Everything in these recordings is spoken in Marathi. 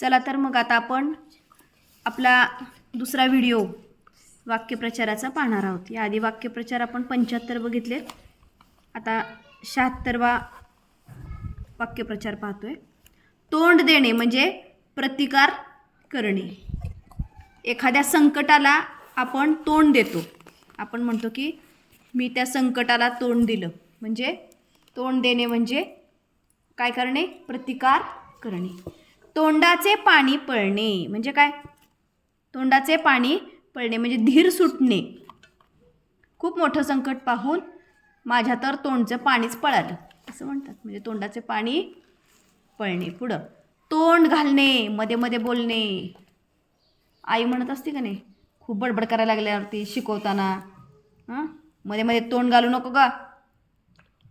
चला तर मग आता आपण आपला दुसरा व्हिडिओ वाक्यप्रचाराचा पाहणार आहोत. याआधी वाक्यप्रचार आपण पंच्याहत्तर बघितले. आता शहात्तरवा वाक्यप्रचार पाहतोय. तोंड देणे म्हणजे प्रतिकार करणे. एखाद्या संकटाला आपण तोंड देतो. आपण म्हणतो की मी त्या संकटाला तोंड दिलं. म्हणजे तोंड देणे म्हणजे काय करणे? प्रतिकार करणे. तोंडाचे पाणी पळणे. म्हणजे काय? तोंडाचे पाणी पळणे म्हणजे धीर सुटणे. खूप मोठं संकट पाहून माझ्या तर तोंडचं पाणीच पळालं. असं म्हणतात. म्हणजे तोंडाचे पाणी पळणे. पुढं तोंड घालणे मध्ये मध्ये बोलणे. आई म्हणत असते का नाही? खूप बडबड करायला लागल्यावरती शिकवताना. हां? मध्ये मध्ये तोंड घालू नको का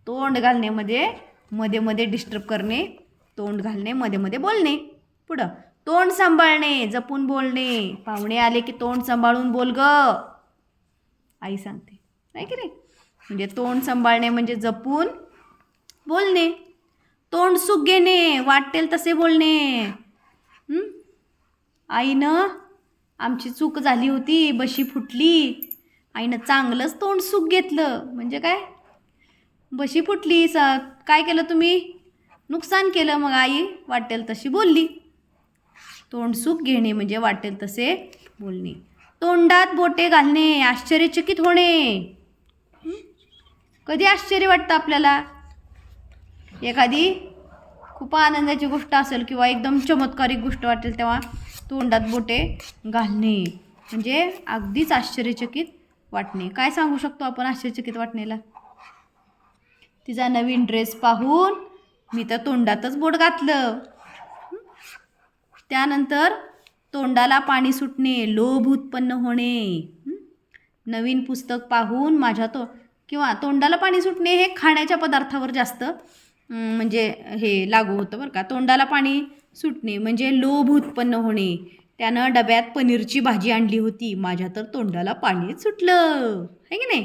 तोंड घालणे मध्ये मध्ये मध्ये डिस्टर्ब करणे. तोंड घालणे मध्ये मध्ये बोलणे. पुढं. तोंड सांभाळणे जपून बोलणे. पाहुणे आले की तोंड सांभाळून बोल ग. आई सांगते. नाही की रे म्हणजे तोंड सांभाळणे म्हणजे जपून बोलणे. तोंड सुख घेणे वाटेल तसे बोलणे. आईनं आमची चूक झाली होती बशी फुटली. आईनं चांगलंच तोंड सुख घेतलं. म्हणजे काय? बशी फुटली स काय केलं तुम्ही? नुकसान केलं मग आई वाटेल तशी बोलली. तोंडसुख घेणे म्हणजे वाटेल तसे बोलणे. तोंडात बोटे घालणे आश्चर्यचकित होणे. कधी आश्चर्य वाटतं आपल्याला? एखादी खूप आनंदाची गोष्ट असेल किंवा एकदम चमत्कारिक गोष्ट वाटेल तेव्हा तोंडात बोटे घालणे म्हणजे अगदीच आश्चर्यचकित वाटणे. काय सांगू शकतो आपण आश्चर्यचकित वाटणेला? तिचा नवीन ड्रेस पाहून मी तर तोंडातच बोट घातलं. त्यानंतर तोंडाला पाणी सुटणे लोभ उत्पन्न होणे. नवीन पुस्तक पाहून माझ्या तो किंवा तोंडाला पाणी सुटणे हे खाण्याच्या पदार्थावर जास्त म्हणजे हे लागू होतं बरं का. तोंडाला पाणी सुटणे म्हणजे लोभ उत्पन्न होणे. त्यानं डब्यात पनीरची भाजी आणली होती. माझ्या तर तोंडाला पाणीच सुटलं. आहे की नाही?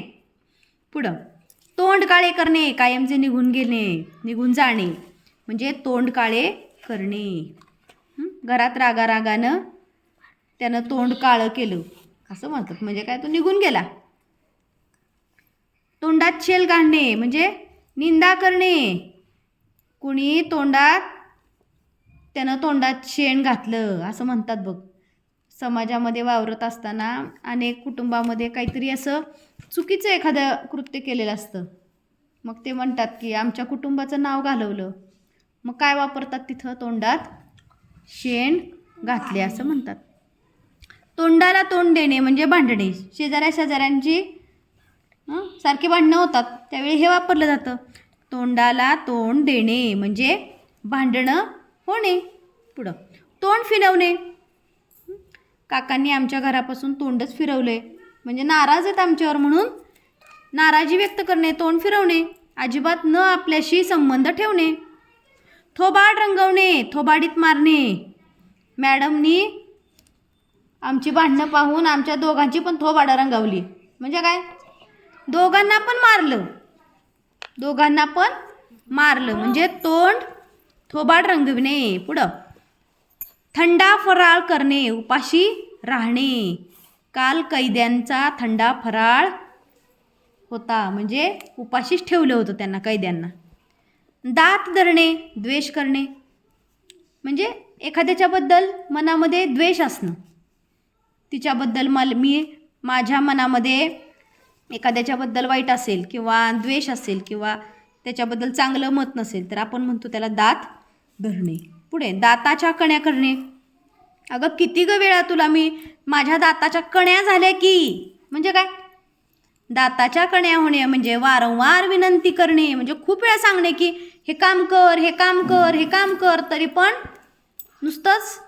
पुढं. तोंड काळे करणे कायमचे निघून गेणे निघून जाणे. म्हणजे तोंड काळे करणे. घरात रागारागानं त्यानं तोंड काळं केलं. असं म्हणतात. म्हणजे काय? तो निघून गेला. तोंडात शेल काढणे म्हणजे निंदा करणे. कुणी तोंडात त्यानं तोंडात शेण घातलं. असं म्हणतात बघ. समाजामध्ये वावरत असताना अनेक कुटुंबामध्ये काहीतरी असं चुकीचं एखादं कृत्य केलेलं असतं. मग ते म्हणतात की आमच्या कुटुंबाचं नाव घालवलं. मग काय वापरतात तिथं? तोंडात शेण घातले असं म्हणतात. तोंडाला तोंड देणे म्हणजे भांडणे. शेजाऱ्या शेजाऱ्यांची सारखी भांडणं होतात. त्यावेळी हे वापरलं जातं. तोंडाला तोंड देणे म्हणजे भांडणं होणे. पुढं. तोंड फिरवणे. काकांनी आमच्या घरापासून तोंडच फिरवले. म्हणजे नाराज आहेत आमच्यावर म्हणून नाराजी व्यक्त करणे तोंड फिरवणे. अजिबात न आपल्याशी संबंध ठेवणे. थोबाड रंगवणे थोबाडीत मारणे. मॅडमनी आमची भांडणं पाहून आमच्या दोघांची पण थोबाडं रंगवली. म्हणजे काय? दोघांना पण मारलं. दोघांना पण मारलं. म्हणजे तोंड थोबाड रंगविणे. पुढं. थंडा फराळ करणे उपाशी राहणे. काल कैद्यांचा थंडा फराळ होता. म्हणजे उपाशीच ठेवलं होतं त्यांना कैद्यांना. दात धरणे द्वेष करणे. म्हणजे एखाद्याच्याबद्दल मनामध्ये द्वेष असणं. तिच्याबद्दल मल मी माझ्या मनामध्ये एखाद्याच्याबद्दल वाईट असेल किंवा द्वेष असेल किंवा त्याच्याबद्दल चांगलं मत नसेल तर आपण म्हणतो त्याला दात धरणे. पुढे दाताच्या कण्या करणे. अगं किती ग वेळा तुला मी माझ्या दाताच्या कण्या झाल्या की? म्हणजे काय? दाताच्या कण्या होणे म्हणजे वारंवार विनंती करणे म्हणजे खूप वेळा सांगणे की हे काम कर हे काम कर हे काम कर तरी पण नुसतंच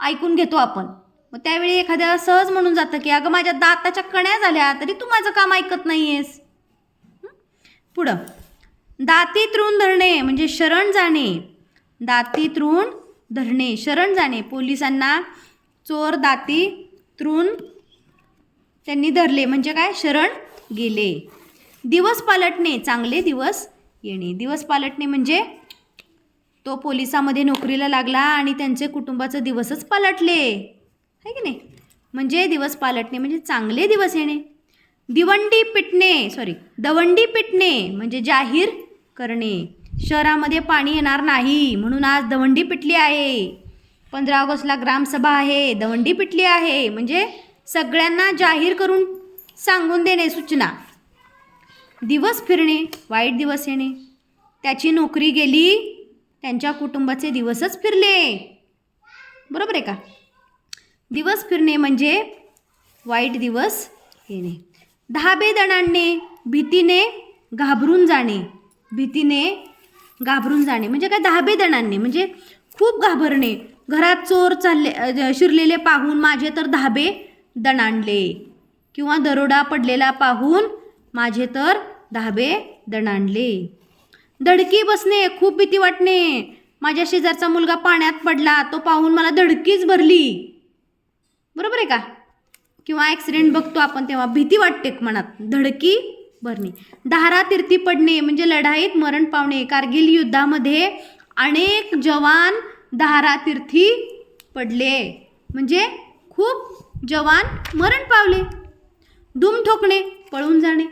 ऐकून घेतो आपण. मग त्यावेळी एखाद्याला सहज म्हणून जातं की अगं माझ्या दाताच्या कण्या झाल्या तरी तू माझं काम ऐकत नाही आहेस पुढं. दाती तृण धरणे म्हणजे शरण जाणे. दाती तृण धरणे शरण जाणे. पोलिसांना चोर दाती तृण त्यांनी धरले. म्हणजे काय? शरण गेले. दिवस पालटणे चांगले दिवस येणे. दिवस पालटणे म्हणजे तो पोलिसामध्ये नोकरीला लागला आणि त्यांचे कुटुंबाचं दिवसच पालटले. आहे की नाही? म्हणजे दिवस पालटणे म्हणजे चांगले दिवस येणे. दिवंडी पिटणे सॉरी दवंडी पिटणे म्हणजे जाहीर करणे. शहरामध्ये पाणी येणार नाही म्हणून आज दवंडी पिटली आहे. पंधरा ऑगस्टला ग्रामसभा आहे दवंडी पिटली आहे. म्हणजे सगळ्यांना जाहीर करून सांगून देणे सूचना. दिवस फिरणे वाईट दिवस येणे. त्याची नोकरी गेली त्यांच्या कुटुंबाचे दिवसच फिरले. बरोबर आहे का? दिवस फिरणे म्हणजे वाईट दिवस येणे. धाबे भीतीने घाबरून जाणे. भीतीने घाबरून जाणे. म्हणजे काय? धाबेदणांनी म्हणजे खूप घाबरणे. घरात चोर चालले शिरलेले पाहून माझे तर धाबे दणाणले. किंवा दरोडा पडलेला पाहून माझे तर धाबे दणाणले. धडकी बसणे खूप भीती वाटणे. माझ्या शेजारचा मुलगा पाण्यात पडला तो पाहून मला धडकीच भरली. बरोबर आहे का? किंवा ॲक्सिडेंट बघतो आपण तेव्हा भीती वाटते मनात धडकी भरणे. धारा तिरती पडणे म्हणजे लढाईत मरण पावणे. कारगिल युद्धामध्ये अनेक जवान धारा तिरथी पडले. म्हणजे खूप जवान मरण पावले. धूम ठोकणे पळून जाणे.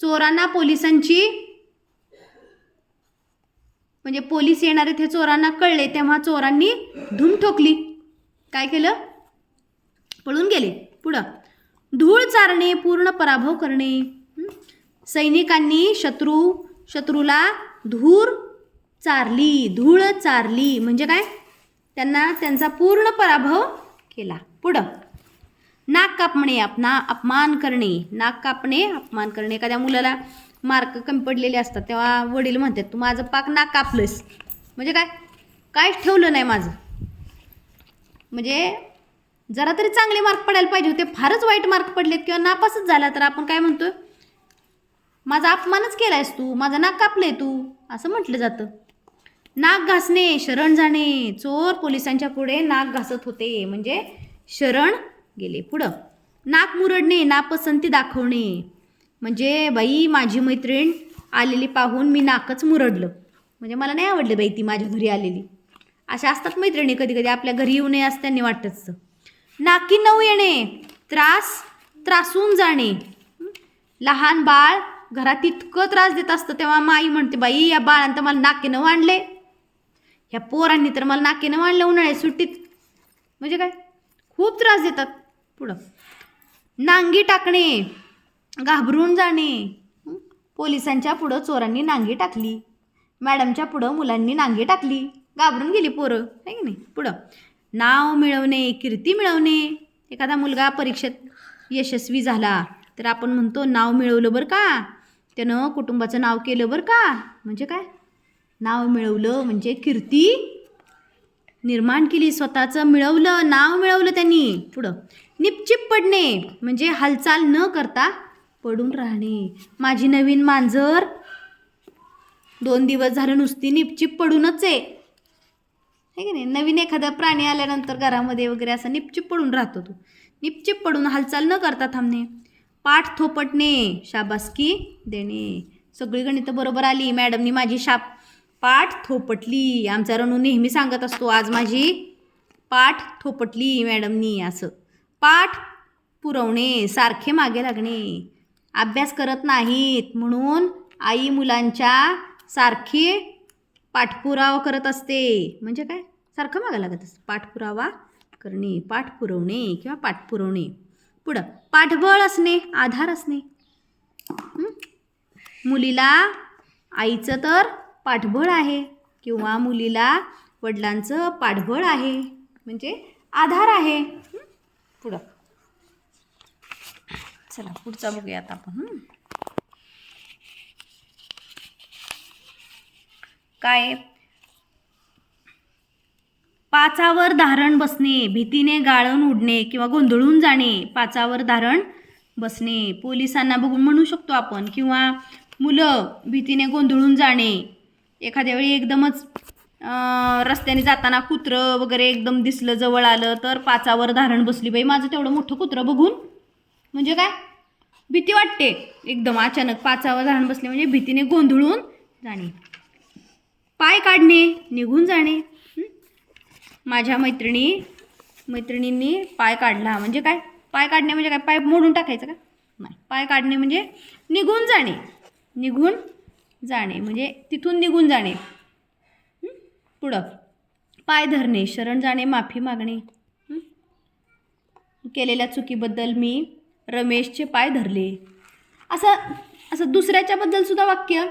चोरांना पोलिसांची म्हणजे पोलीस येणारे ते चोरांना कळले तेव्हा चोरांनी धूम ठोकली. काय केलं? पळून गेले. पुढं. धूळ चारणे पूर्ण पराभव करणे. सैनिकांनी शत्रू शत्रूला धूर चारली धूळ चारली. म्हणजे काय? त्यांना त्यांचा पूर्ण पराभव केला. पुढं. नाक कापणे अपना अपमान करणे. नाक कापणे अपमान करणे. एखाद्या मुलाला मार्क कमी पडलेले असतात तेव्हा वडील म्हणतात तू माझं पाक नाक कापलंस म्हणजे काय? काहीच ठेवलं नाही माझं. म्हणजे जरा तरी चांगले मार्क पडायला पाहिजे होते. फारच वाईट मार्क पडलेत किंवा नापासच झाला तर आपण काय म्हणतो माझा अपमानच केला आहेस तू. माझं नाक कापलंय तू. असं म्हटलं जातं. नाक घासणे शरण जाणे. चोर पोलिसांच्या पुढे नाक घासत होते. म्हणजे शरण गेले. पुढं. नाक मुरडणे नापसंती दाखवणे. म्हणजे बाई माझी मैत्रीण आलेली पाहून मी नाकच मुरडलं. म्हणजे मला नाही आवडलं बाई ती माझ्या घरी आलेली. अशा असतात मैत्रिणी कधी कधी आपल्या घरी येऊ नये असं त्यांनी वाटतच. नाकी नऊ येणे त्रास त्रासून जाणे. लहान बाळ घरात इतकं त्रास देत असतं तेव्हा माई म्हणते बाई या बाळांत तर मला नाकेनं वाढले ह्या पोरांनी तर मला नाकेनं वाढलं उन्हाळ्यात सुट्टीत. म्हणजे काय? खूप त्रास देतात. पुढं. नांगी टाकणे घाबरून जाणे. पोलिसांच्या पुढं चोरांनी नांगी टाकली. मॅडमच्या पुढं मुलांनी नांगी टाकली. घाबरून गेली पोरं. आहे की नाही? पुढं. नाव मिळवणे कीर्ती मिळवणे. एखादा मुलगा परीक्षेत यशस्वी झाला तर आपण म्हणतो नाव मिळवलं बरं का? त्यानं कुटुंबाचं नाव केलं बरं का? म्हणजे काय? नाव मिळवलं म्हणजे कीर्ती निर्माण केली स्वतःचं मिळवलं नाव मिळवलं त्यांनी. पुढं निपचिप पडणे म्हणजे हालचाल न करता पडून राहणे. माझी नवीन मांजर. दोन दिवस झालं नुसती निपचिप पडूनच आहे. है की नाही? नवीन एखादा प्राणी आल्यानंतर घरामध्ये वगैरे असं निपचिप पडून राहतो तो. निपचिप पडून हालचाल न करता थांबणे. पाठ थोपटणे शाबासकी देणे. सगळी गणितं बरोबर आली. मॅडमनी माझी शाप पाठ थोपटली. आमचा रणू नेहमी सांगत असतो आज माझी पाठ थोपटली मॅडमनी असं. पाठ पुरवणे सारखे मागे लागणे अभ्यास करत नाहीत म्हणून आई मुलांच्या सारखी पाठपुरावा करत असते. म्हणजे काय? सारखं मागं लागत असतं. पाठपुरावा करणे पाठ पुरवणे किंवा पाठ पुरवणे. पुढं पाठबळ असणे आधार असणे. मुलीला आईचं तर पाठबळ आहे किंवा मुलीला वडिलांचं पाठबळ आहे म्हणजे आधार आहे. पुढं. चला पुढचा बघूया आता आपण काय? पाचावर धारण बसणे भीतीने गाळण उडणे किंवा गोंधळून जाणे पाचावर धारण बसणे. पोलिसांना बघून म्हणू शकतो आपण किंवा मुलं भीतीने गोंधळून जाणे एखाद्या वेळी एकदमच रस्त्याने जाताना कुत्रं वगैरे एकदम दिसलं जवळ आलं तर पाचावर धारण बसली. बाई माझं तेवढं मोठं कुत्रं बघून म्हणजे काय? भीती वाटते. एकदम अचानक पाचावर धारण बसले म्हणजे भीतीने गोंधळून जाणे. पाय काढणे निघून जाणे. माझ्या मैत्रिणी मैत्रिणींनी पाय काढला. म्हणजे काय? पाय काढणे म्हणजे काय? पाय मोडून टाकायचं का? नाही. पाय काढणे म्हणजे निघून जाणे. निघून जाणे म्हणजे तिथून निघून जाणे. पुढं. पाय धरणे शरण जाणे माफी मागणे. केलेल्या चुकीबद्दल मी रमेशचे पाय धरले. असं असं दुसऱ्याच्याबद्दल सुद्धा वाक्य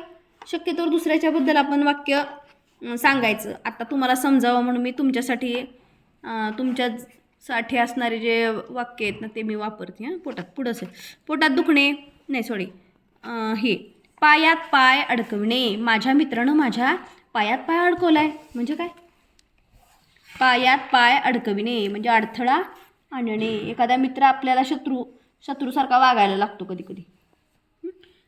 शक्यतोवर दुसऱ्याच्याबद्दल आपण वाक्य सांगायचं. आता तुम्हाला समजावं म्हणून मी तुमच्यासाठी तुमच्यासाठी असणारे जे वाक्य आहेत ना ते मी वापरते हां. पोटात पुढं असेल. पोटात दुखणे नाही सॉरी हे. पायात पाय अडकविणे. माझ्या मित्रानं माझ्या पायात पाय अडकवलाय. म्हणजे काय? पायात पाय अडकविणे. म्हणजे अडथळा आणणे. एखादा मित्र आपल्याला शत्रू शत्रूसारखा वागायला लागतो कधी कधी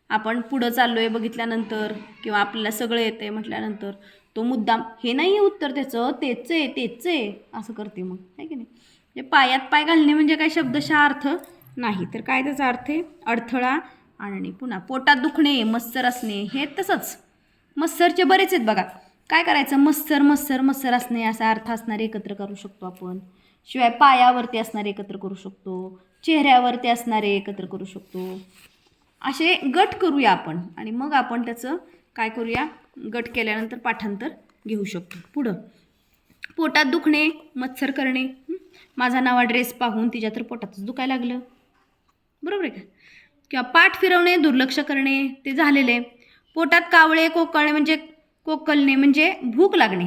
आपण पुढं चाललो आहे बघितल्यानंतर किंवा आपल्याला सगळं येतं आहे म्हटल्यानंतर तो मुद्दाम हे नाही आहे उत्तर त्याचं. तेच आहे तेच आहे. असं करते मग. आहे की नाही? म्हणजे पायात पाय घालणे म्हणजे काय? शब्दशः अर्थ नाही. तर काय त्याचा अर्थ आहे? अडथळा आणणे पुन्हा पोटात दुखणे मत्सर असणे हे तसंच. मत्सरचे बरेच आहेत बघा. काय करायचं? मत्सर मत्सर मत्सर असणे असा अर्थ असणारे एकत्र करू शकतो आपण. शिवाय पायावरती असणारे एकत्र करू शकतो. चेहऱ्यावरती असणारे एकत्र करू शकतो. असे गट करूया आपण आणि मग आपण त्याचं काय करूया? गट केल्यानंतर पाठांतर घेऊ शकतो. पुढं. पोटात दुखणे मत्सर करणे. माझा नवा ड्रेस पाहून तिच्या तर पोटातच दुखायला लागलं. बरोबर आहे का? किंवा पाठ फिरवणे दुर्लक्ष करणे ते झालेले. आहे. पोटात कावळे कोकळणे म्हणजे कोकलणे म्हणजे भूक लागणे.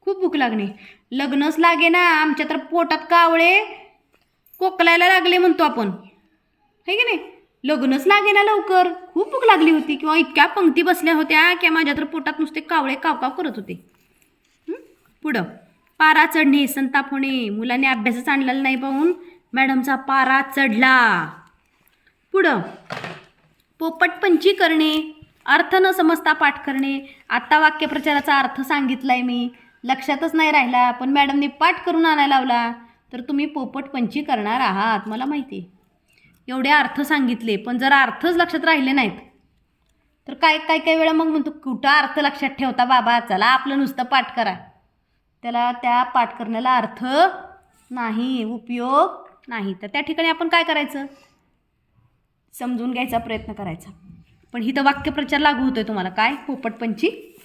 खूप भूक लागणे. लग्नच लागे ना आमच्या तर पोटात कावळे कोकलायला लागले म्हणतो आपण. है की नाही? लग्नच लागे ना लवकर. खूप भूक लागली होती किंवा इतक्या पंक्ती बसल्या होत्या की माझ्या तर पोटात नुसते कावळे कावकाव करत होते. पुढं. पारा चढणे संताप होणे. मुलांनी अभ्यासच आणलेला नाही पाहून मॅडमचा पारा चढला. पुढं. पोपटपंची करणे अर्थ न समजता पाठ करणे. आत्ता वाक्यप्रचाराचा अर्थ सांगितलाय मी. लक्षातच नाही राहिला पण मॅडमने पाठ करून आणायला लावला. तर तुम्ही पोपटपंची करणार आहात मला माहिती आहे. एवढे अर्थ सांगितले पण जर अर्थच लक्षात राहिले नाहीत. तर काय काय काय वेळा मग म्हणतो कुठं अर्थ लक्षात ठेवता बाबा? चला आपलं नुसतं पाठ करा. त्याला त्या पाठ करण्याला अर्थ नाही उपयोग नाही. तर त्या ठिकाणी आपण काय करायचं? समजून घ्यायचा प्रयत्न करायचा. पण हिथं वाक्यप्रचार लागू होतोय तुम्हाला. काय? पोपटपंची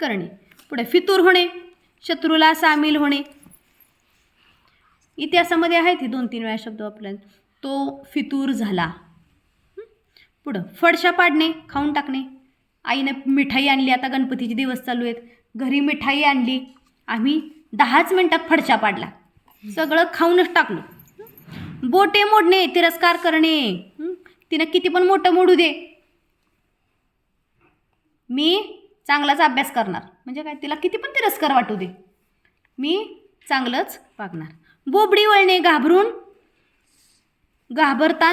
करणे. पुढे फितूर होणे शत्रूला सामील होणे. इतिहासामध्ये आहेत हे दोन तीन वेळा शब्द आपल्याला तो फितूर झाला. पुढं फडशा पाडणे खाऊन टाकणे. आईने मिठाई आणली. आता गणपतीचे दिवस चालू आहेत. घरी मिठाई आणली. आम्ही दहाच मिनटात फडशा पाडला. सगळं खाऊनच टाकलो. बोटे मोडणे तिरस्कार करणे. तिनं किती पण मोठं मोडू दे. मी चांगलाच अभ्यास करणार. म्हणजे काय तिला किती पण तिरस्कार वाटू दे. मी चांगलंच वागणार. बोबडी वळणे घाबरून घाबरता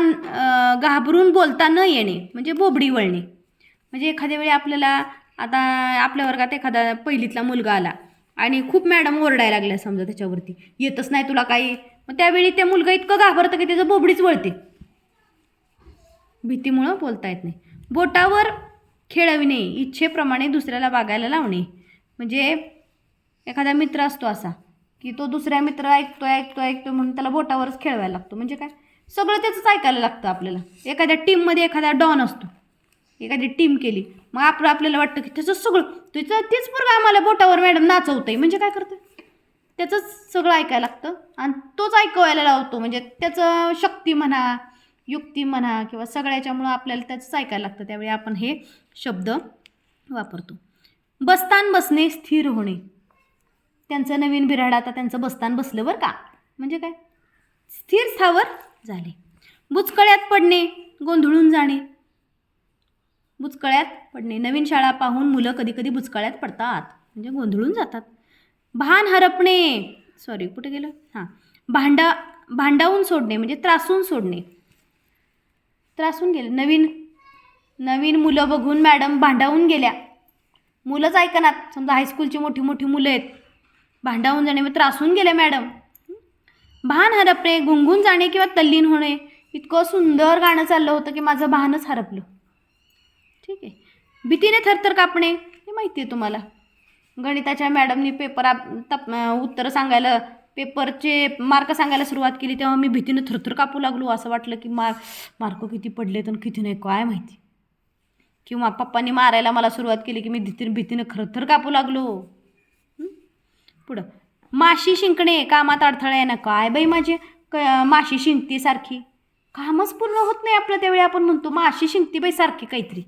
घाबरून बोलता न येणे. म्हणजे बोबडी वळणे. म्हणजे एखाद्या वेळी आपल्याला आता आपल्या वर्गात एखादा पहिलीतला मुलगा आला आणि खूप मॅडम ओरडायला लागल्या समजा त्याच्यावरती. येतच नाही तुला काही. मग त्यावेळी त्या मुलगा इतकं घाबरतं की त्याचं बोबडीच वळते. भीतीमुळं बोलता येत नाही. बोटावर खेळविणे इच्छेप्रमाणे दुसऱ्याला वागायला लावणे. म्हणजे एखादा मित्र असतो असा की तो दुसऱ्या मित्र ऐकतो ऐकतो ऐकतो म्हणून त्याला बोटावरच खेळवायला लागतो. म्हणजे काय? सगळं त्याचंच ऐकायला लागतं आपल्याला. एखाद्या टीममध्ये एखादा डॉन असतो. एखादी टीम केली मग आपलं आपल्याला वाटतं की त्याचं सगळं त्याचं तेच पोरगं आम्हाला बोटावर मॅडम नाचवतंय. म्हणजे काय करतं? त्याचंच सगळं ऐकायला लागतं आणि तोच ऐकवायला लावतो. म्हणजे त्याचं शक्ती म्हणा युक्ती म्हणा किंवा सगळ्याच्यामुळं आपल्याला त्याच ऐकायला लागतं. त्यावेळी आपण हे शब्द वापरतो. बस्तान बसणे स्थिर होणे. त्यांचं नवीन बिराड आता त्यांचं बस्तान बसलं बरं का? म्हणजे काय? स्थिर स्थावर झाले. बुचकळ्यात पडणे गोंधळून जाणे. बुचकळ्यात पडणे. नवीन शाळा पाहून मुलं कधी कधी बुचकळ्यात पडतात. म्हणजे गोंधळून जातात. भान हरपणे. सॉरी कुठे गेलं? हां. भांडा भांडावून सोडणे म्हणजे त्रासून सोडणे. त्रासून गेले. नवीन नवीन मुलं बघून मॅडम भांडावून गेल्या. मुलंच ऐकनात समजा हायस्कूलची मोठी मोठी मुलं आहेत. भांडावून जाणे मग त्रासून गेले मॅडम. भान हरपणे गुंगून जाणे किंवा तल्लीन होणे इतकं सुंदर गाणं चाललं होतं की माझं भानच हरपलं. ठीक आहे. भीतीने थरथर कापणे हे माहिती आहे तुम्हाला. गणिताच्या मॅडमनी पेपर आप तप उत्तरं सांगायला पेपरचे मार्क सांगायला सुरुवात केली तेव्हा मी भीतीनं थरथर कापू लागलो. असं वाटलं की मार्क मार्क किती पडले तर किती नाही काय माहिती? किंवा पप्पांनी मारायला मला सुरुवात केली की मी भीतीनं भीतीनं खरथर कापू लागलो. पुढं. माशी शिंकणे कामात अडथळा येणं काय बाई माझी? क माशी शिंकते सारखी. कामच पूर्ण होत नाही आपलं त्यावेळी आपण म्हणतो माशी शिंकते बाई सारखी काहीतरी.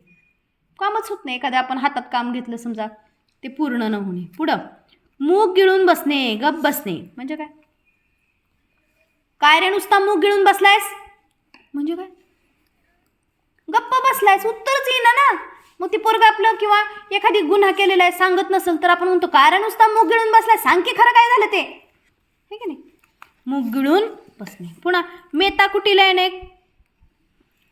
कामच होत नाही एखाद्या आपण हातात काम घेतलं समजा ते पूर्ण न होणे. पुढं. मूग गिळून बसणे गप बसणे. म्हणजे काय? काय रे नुसता मूग गिळून बसलायस? म्हणजे काय? गप्प बसलायस उत्तरच येईना ना. मग ती पोरग आपलं किंवा एखादी गुन्हा केलेला आहे सांगत नसेल तर आपण म्हणतो काय रे नुसता मूग गिळून बसलाय सांग की खरं काय झालं ते. हे की नाही? मूग गिळून बसणे. पुन्हा मेता कुटीला येणे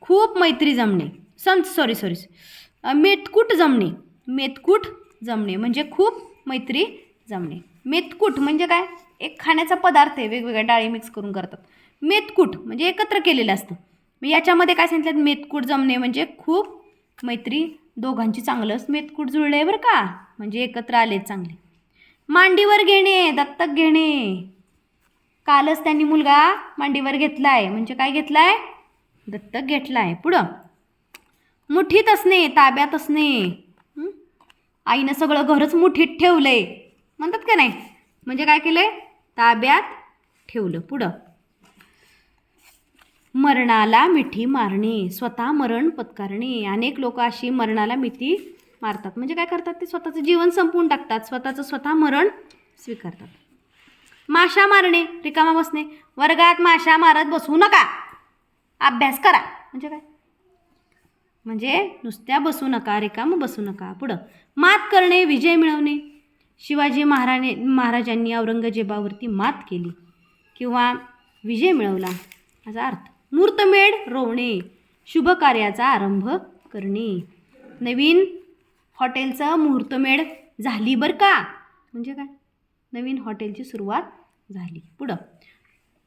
खूप मैत्री जमणे. सम सॉरी सॉरी मेतकूट जमणे. मेतकूट जमणे. म्हणजे खूप मैत्री जमणे मेतकूट म्हणजे काय? एक खाण्याचा पदार्थ आहे वेगवेगळ्या डाळी मिक्स करून करतात. मेतकूट म्हणजे एकत्र केलेलं असतं. मग याच्यामध्ये काय सांगितलं? मेतकूट जमणे म्हणजे खूप मैत्री दोघांची चांगलंच मेतकूट जुळलं आहे बरं का? म्हणजे एकत्र आले चांगले. मांडीवर घेणे दत्तक घेणे. कालच त्यांनी मुलगा मांडीवर घेतला आहे म्हणजे काय घेतलाय? दत्तक घेतला आहे पुढं. मुठीत असणे ताब्यात असणे. आईनं सगळं घरच मुठीत ठेवलं आहे म्हणतात का नाही? म्हणजे काय केलंय? ताब्यात ठेवलं पुढं. मरणाला मिठी मारणे स्वतः मरण पत्कारणे. अनेक लोक अशी मरणाला मिठी मारतात. म्हणजे काय करतात? ते स्वतःचं जीवन संपवून टाकतात. स्वतःचं स्वतः मरण स्वीकारतात. माशा मारणे रिकामा बसणे. वर्गात माशा मारत बसू नका. अभ्यास करा. म्हणजे काय? म्हणजे नुसत्या बसू नका रिकाम बसू नका. पुढं. मात करणे विजय मिळवणे. शिवाजी महाराणे महाराजांनी औरंगजेबावरती मात केली किंवा विजय मिळवला. याचा अर्थ मूर्तमेढ रोवणे शुभ कार्याचा आरंभ करणे. नवीन हॉटेलचं मुहूर्तमेढ झाली बरं का? म्हणजे काय? नवीन हॉटेलची सुरुवात झाली. पुढं.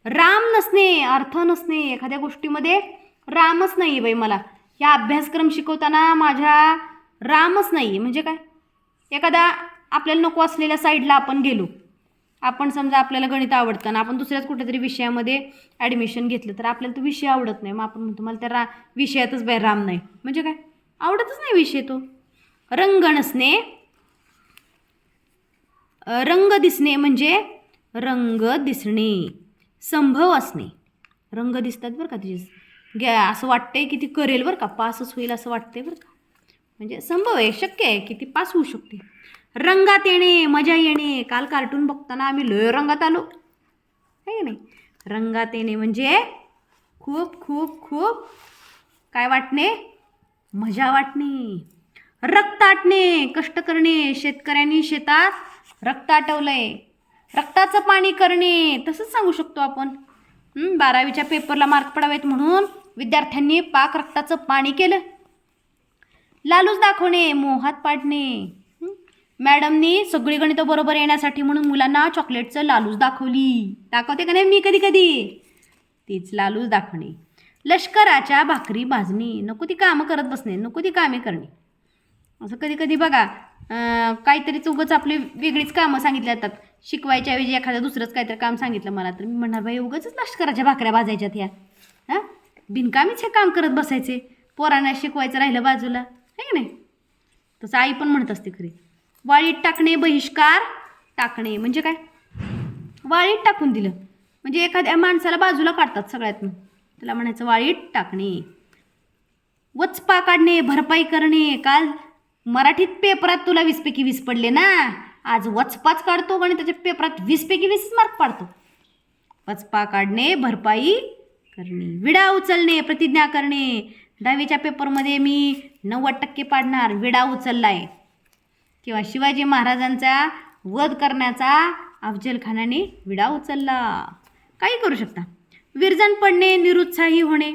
राम नसणे अर्थ नसणे एखाद्या गोष्टीमध्ये रामच नाही बाई मला. या अभ्यासक्रम शिकवताना माझ्या रामच नाही म्हणजे काय? एखादा आपल्याला नको असलेल्या साईडला आपण गेलो. आपण समजा आपल्याला गणित आवडतं ना आपण दुसऱ्याच कुठेतरी विषयामध्ये ॲडमिशन घेतलं तर आपल्याला तो विषय आवडत नाही. मग आपण म्हणतो मला त्या रा विषयातच बाहेर राम नाही. म्हणजे काय? आवडतच नाही विषय तो. रंग नसणे रंग दिसणे म्हणजे रंग दिसणे संभव असणे. रंग दिसतात बरं का तिचे. घ्या असं वाटतंय की ती करेल बरं का. पासच होईल असं वाटतंय बरं का. म्हणजे संभव आहे शक्य आहे की ती पास होऊ शकते. रंगात येणे मजा येणे. काल कार्टून बघताना आम्ही लोय रंगात आलो. आहे की नाही? रंगात येणे म्हणजे खूप खूप खूप काय वाटणे? मजा वाटणे. रक्त आटणे कष्ट करणे. शेतकऱ्यांनी शेतात रक्त आटवलंय. रक्ताचं पाणी करणे. तसंच सांगू शकतो आपण. बारावीच्या पेपरला मार्क पडावेत म्हणून विद्यार्थ्यांनी पाक रक्ताचं पाणी केलं. लालूच दाखवणे मोहात पाडणे. मॅडमनी सगळी गणितं बरोबर येण्यासाठी म्हणून मुलांना चॉकलेटचं लालूच दाखवली. दाखवते का नाही मी कधी कधी? तीच लालूच दाखवणे. लष्कराच्या भाकरी भाजणी. नको ती कामं करत बसणे. नको ती कामे करणे. असं कधी कधी बघा काहीतरीच काहीतरी आपली वेगळीच कामं सांगितली जातात. शिकवायच्या ऐवजी एखादं दुसरंच काहीतरी काम सांगितलं मला तर मी म्हणणार बाई उगच लष्कराच्या भाकऱ्या भाजायच्यात ह्या. हां? बिनकामीच हे काम करत बसायचे. पोरांना शिकवायचं राहिलं बाजूला. आहे की नाही? तसं आई पण म्हणत असते खरी. वाळीत टाकणे बहिष्कार टाकणे. म्हणजे काय? वाळीत टाकून दिलं. म्हणजे एखाद्या माणसाला बाजूला काढतात सगळ्यातनं. त्याला म्हणायचं वाळीत टाकणे. वचपा काढणे भरपाई करणे. काल मराठीत पेपरात तुला वीसपैकी वीस पडले ना? आज वचपाच काढतो आणि त्याच्या पेपरात वीसपैकी वीस मार्क पाडतो. वचपा काढणे भरपाई करणे. विडा उचलणे प्रतिज्ञा करणे. दहावीच्या पेपरमध्ये मी नव्वद टक्के पाडणार. विडा उचलला आहे किंवा शिवाजी महाराजांचा वध करण्याचा अफजल खानाने विडा उचलला. काही करू शकता. विरजण पडणे निरुत्साही होणे.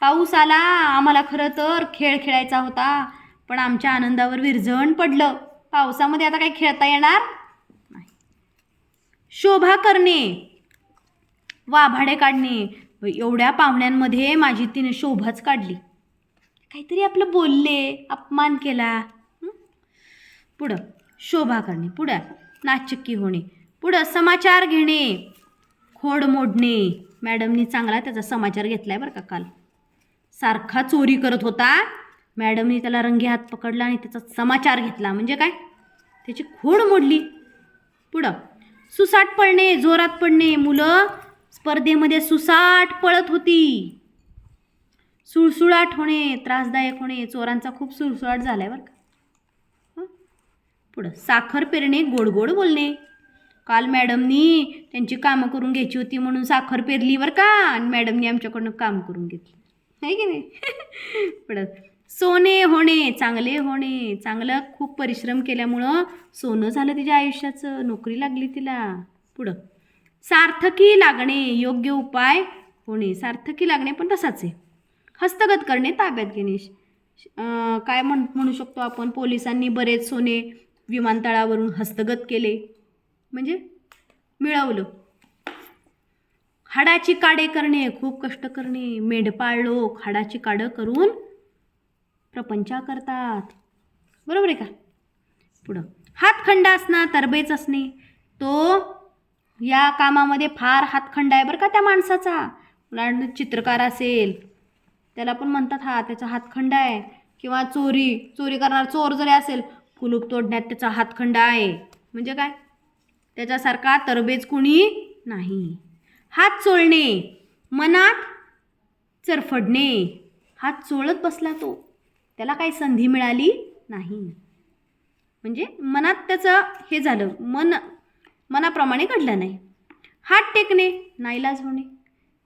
पाऊस आला आम्हाला खरं तर खेळ खेळायचा होता पण आमच्या आनंदावर विरजण पडलं. पावसामध्ये आता काही खेळता येणार नाही. शोभा करणे वाभाडे काढणे. एवढ्या पाहुण्यांमध्ये माझी तिने शोभाच काढली. काहीतरी आपलं बोलले अपमान केला. पुढं शोभा करणे पुढं नाचक्की होणे पुढं समाचार घेणे खोड मोडणे. मॅडमनी चांगला त्याचा समाचार घेतलाय बरं का काल. सारखा चोरी करत होता. मॅडमनी त्याला रंगे हात पकडला आणि त्याचा समाचार घेतला. म्हणजे काय? त्याची खोड मोडली. पुढं सुसाट पळणे जोरात पडणे. मुलं स्पर्धेमध्ये सुसाट पळत होती. सुळसुळाट होणे त्रासदायक होणे. चोरांचा खूप सुळसुळाट झाला आहे बरं का. पुढं. साखर पेरणे गोड गोड बोलणे. काल मॅडमनी त्यांची कामं करून घ्यायची होती म्हणून साखर पेरली बरं का? आणि मॅडमनी आमच्याकडनं काम करून घेतलं. नाही की नाही? पुढं. सोने होणे चांगले होणे. चांगलं खूप परिश्रम केल्यामुळं सोनं झालं तिच्या आयुष्याचं. नोकरी लागली तिला. पुढं. सार्थकी लागणे योग्य उपाय होणे. सार्थकी लागणे पण तसाच आहे. हस्तगत करणे ताब्यात घेणे. काय म्हण म्हणू शकतो आपण? पोलिसांनी बरेच सोने विमानतळावरून हस्तगत केले. म्हणजे मिळवलं. हाडाची काडे करणे खूप कष्ट करणे मेंढपाळ लोक हाडाची काडं करून प्रपंचा करतात बरोबर आहे का? पुढं. हातखंड असणं तरबेज असणे. तो या कामामध्ये फार हातखंड आहे बरं का त्या माणसाचा. मुलांना चित्रकार असेल. त्याला पण म्हणतात हा त्याचा हातखंड आहे. किंवा चोरी चोरी करणार चोर जरी असेल कुलूप तोडण्यात त्याचा हातखंड आहे. म्हणजे काय? त्याच्यासारखा तरबेज कुणी नाही. हात चोळणे मनात चरफडणे. हात चोळत बसला तो. त्याला काही संधी मिळाली नाही. म्हणजे मनात त्याचं हे झालं. मन मनाप्रमाणे घडलं नाही. हात टेकणे नाईलाज होणे.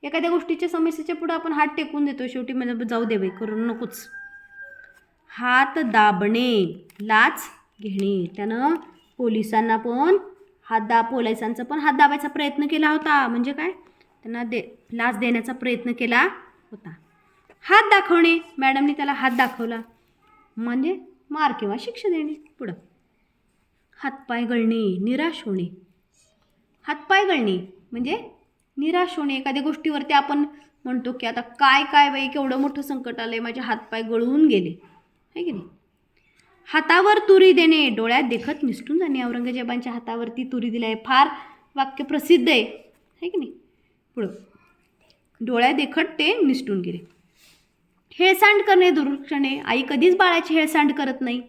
एखाद्या गोष्टीच्या समस्येच्या पुढं आपण हात टेकून देतो शेवटी म्हणजे जाऊ दे बाई करून नकोच. हात दाबणे लाच घेणे. त्यानं पोलिसांना पण हात दाब पोलिसांचा पण हात दाबायचा प्रयत्न केला होता. म्हणजे काय? त्यांना दे लाच देण्याचा प्रयत्न केला होता. हात दाखवणे. मॅडमने त्याला हात दाखवला. म्हणजे मार किंवा शिक्षा देणे. पुढं. हातपाय गळणे निराश होणे. हातपाय गळणे. म्हणजे निराश होणे. एखाद्या गोष्टीवरती आपण म्हणतो की आता काय काय बाई केवढं मोठं संकट आलं आहे माझे हातपाय गळून गेले. आहे की नाही? हातावर तुरी देणे डोळ्यात देखत निसटून जाणे. औरंगजेबांच्या हातावरती तुरी दिली आहे फार वाक्य प्रसिद्ध आहे. है की नाही? पुढं. डोळ्या देखत ते निसटून गेले. हेळसांड करणे दुर्लक्षणे. आई कधीच बाळाची हेळसांड करत नाही.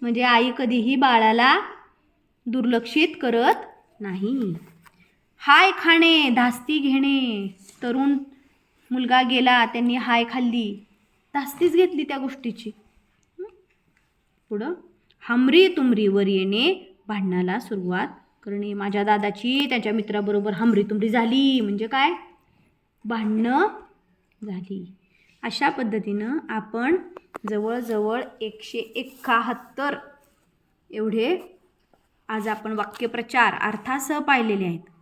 म्हणजे आई कधीही बाळाला दुर्लक्षित करत नाही. हाय खाणे धास्ती घेणे. तरुण मुलगा गेला त्यांनी हाय खाल्ली. धास्तीच घेतली त्या गोष्टीची. पुढं हमरी तुमरीवर येणे भांडणाला सुरुवात करणे. माझ्या दादाची त्याच्या मित्राबरोबर हमरी तुमरी झाली. म्हणजे काय? भांडणं झाली. अशा पद्धतीनं आपण जवळजवळ एकशे एकाहत्तर एवढे आज आपण वाक्यप्रचार अर्थासह पाहिलेले आहेत.